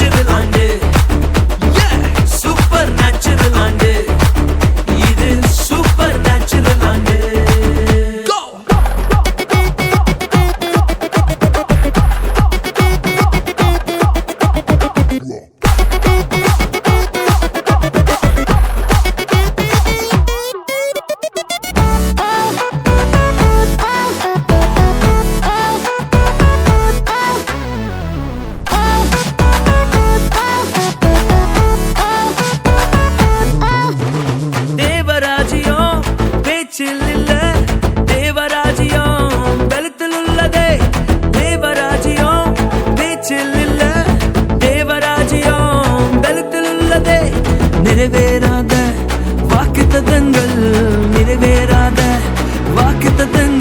Acı bir langi பேச்சில் இல்ல தேவராஜியம் பலத்தில் உள்ளதே நிறைவேறாத வாக்கு தத்தங்கள் நிறைவேறாத வாக்கு தத்தங்கள்.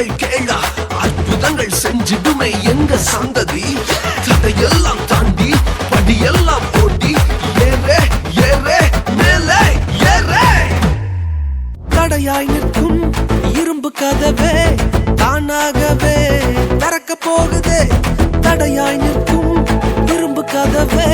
தேசங்கள் கேளா அற்புதங்கள் செஞ்சிடுமே எங்க சந்ததி? தடையெல்லாம் தாண்டி படியெல்லாம் ஓட்டி ஏற ஏற மேலே ஏற. தடையாய் நிற்கும் இரும்பு கதவே தானாகவே திறக்க போகுதே. தடையாய் நிற்கும் இரும்பு கதவே